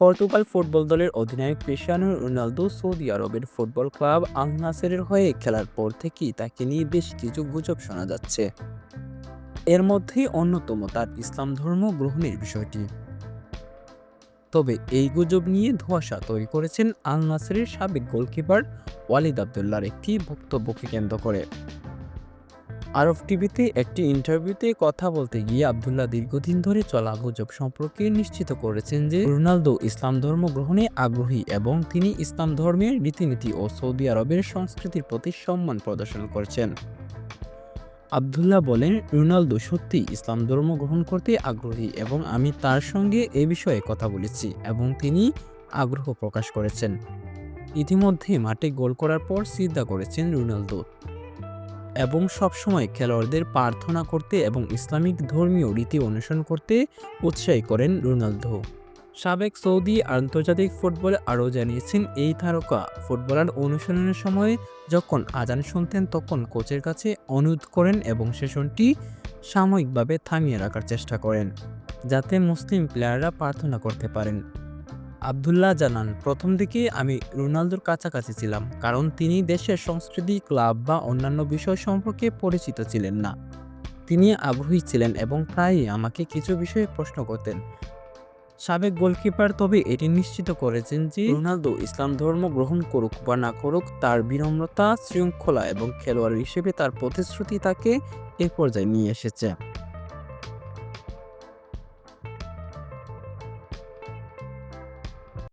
Portugal football দলের অধিনায়ক Cristiano Ronaldo Saudi আরবের ফুটবল ক্লাব আল হয়ে খেলার পর থেকেই তাকে নিয়ে বেশ কিছু গুজব শোনা যাচ্ছে। এর মধ্যেই অন্যতম তার ইসলাম ধর্ম গ্রহণের বিষয়টি। তবে এই গুজব নিয়ে ধোঁয়াশা তৈরি করেছেন আল নাসেরের সাবেক গোলকিপার ওয়ালিদ আবদুল্লার একটি বক্তব্যকে কেন্দ্র করে। আরব টিভিতে একটি ইন্টারভিউতে কথা বলতে গিয়ে আবদুল্লাহ দীর্ঘদিন ধরে চলা গুজব সম্পর্কে নিশ্চিত করেছেন যে রোনালদো ইসলাম ধর্ম গ্রহণে আগ্রহী এবং তিনি ইসলাম ধর্মের রীতিনীতি ও সৌদি আরবের সংস্কৃতির প্রতি সম্মান প্রদর্শন করছেন। আবদুল্লাহ বলেন, রোনালদো সত্যিই ইসলাম ধর্ম গ্রহণ করতে আগ্রহী এবং আমি তার সঙ্গে এ বিষয়ে কথা বলেছি এবং তিনি আগ্রহ প্রকাশ করেছেন। ইতিমধ্যে মাঠে গোল করার পর সিদ্ধা করেছেন রোনালদো। এবং সবসময় খেলোয়াড়দের প্রার্থনা করতে এবং ইসলামিক ধর্মীয় রীতি অনুসরণ করতে উৎসাহী করেন রোনালদো। সাবেক সৌদি আন্তর্জাতিক ফুটবলে আরও জানিয়েছেন, এই তারকা ফুটবলার অনুশীলনের সময় যখন আজান শুনতেন, তখন কোচের কাছে অনুরোধ করেন এবং সেশনটি সাময়িকভাবে থামিয়ে রাখার চেষ্টা করেন, যাতে মুসলিম প্লেয়াররা প্রার্থনা করতে পারেন। আবদুল্লাহ জানান, প্রথম দিকে আমি রোনালদোর কাছাকাছি ছিলাম, কারণ তিনি দেশের সংস্কৃতি, ক্লাব বা অন্যান্য বিষয় সম্পর্কে পরিচিত ছিলেন না। তিনি আগ্রহী ছিলেন এবং প্রায়ই আমাকে কিছু বিষয়ে প্রশ্ন করতেন। সাবেক গোলকিপার তবে এটি নিশ্চিত করেছেন যে রোনালদো ইসলাম ধর্ম গ্রহণ করুক বা না করুক, তার বিনম্রতা, শৃঙ্খলা এবং খেলোয়াড় হিসেবে তার প্রতিশ্রুতি তাকে এ পর্যায়ে নিয়ে এসেছে।